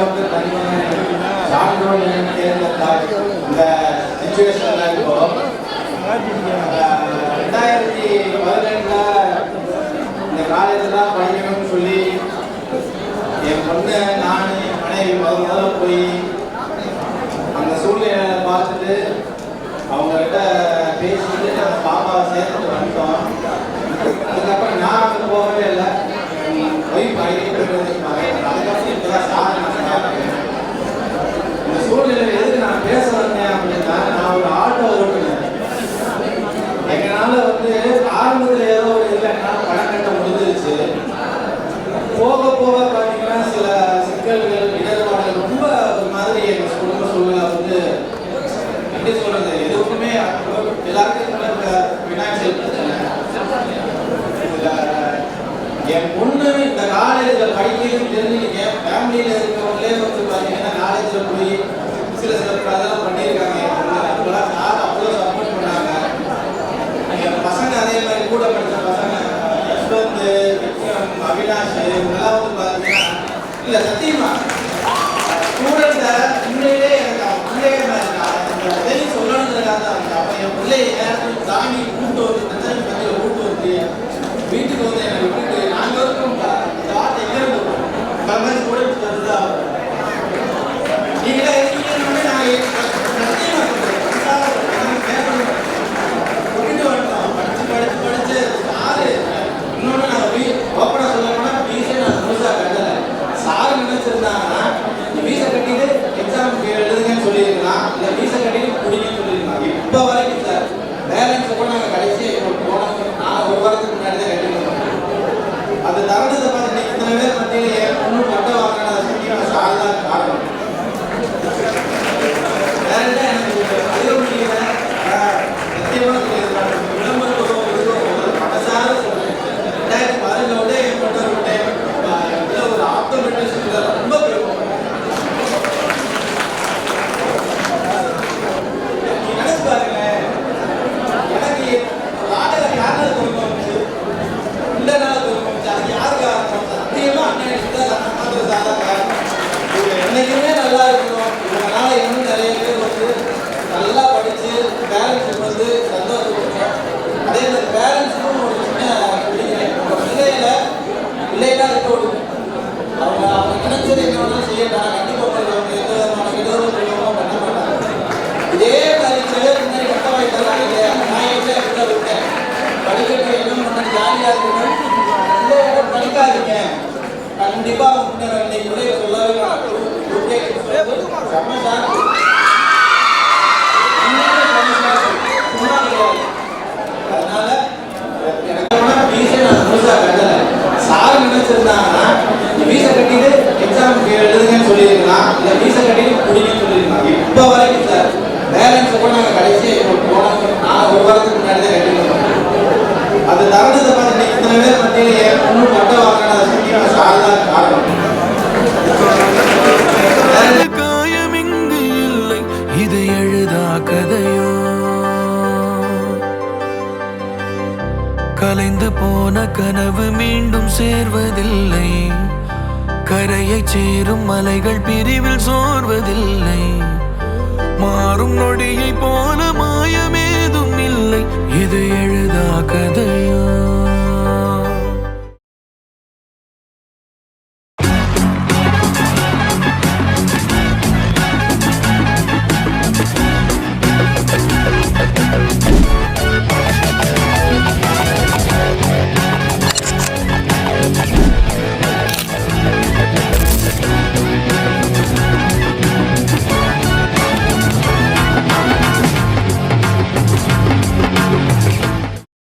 சிறப்பு தனிமகன் சான்றோர் இந்த சுச்சுவேஷன்ல இருக்கும் ரெண்டாயிரத்தி பதினெட்டுல இந்த காலேஜில் படிக்கணும்னு சொல்லி என் பொண்ணு நான் மனைவி முதல் முதல்ல போய் அந்த சூழ்நிலையை பார்த்துட்டு அவங்ககிட்ட பேசிட்டு நாங்கள் பாப்பாவை சேர்த்துட்டு வந்துட்டோம். எப்படி சொல்றது? எதுக்குமே எல்லாருக்கும் விநாயகர் சதுர்த்தி என் பொண்ணு இந்த காலேஜில் படிக்கிறது தெரிஞ்சு என் ஃபேமிலியில் இருக்கிறவங்களே வந்து பார்த்தீங்கன்னா காலேஜில் போய் சில சில அதெல்லாம் பண்ணியிருக்காங்க. அவங்களாம் யார் அவ்வளோ சப்போர்ட் பண்ணாங்க. என் பசங்க அதே மாதிரி கூட படித்த பசங்க யஷ்வந்த் விக்ரம் அவினாஷ் வந்து பார்த்தீங்கன்னா இல்லை சத்தியமா ಅಲ್ಲಿ ಯಾರು ದಾನಿ அது தரது மத்தியிலே படிச்சுட்டு ஜாலியாக இருக்கணும் இல்லை கண்டிப்பாக முன்னேற இன்னைக்கு சொல்லவே மாட்டோம் தரத்தை பார்த்து இத்தனை பேர் பட்டியலையே இன்னும் பட்ட வாக்கான சக்தியான சாரதான் காரணம் கதையோ கலைந்து போன கனவு மீண்டும் சேர்வதில்லை. கரையை சேரும் மலைகள் பிரிவில் சோர்வதில்லை. மாறும் நொடியை போல மாயமே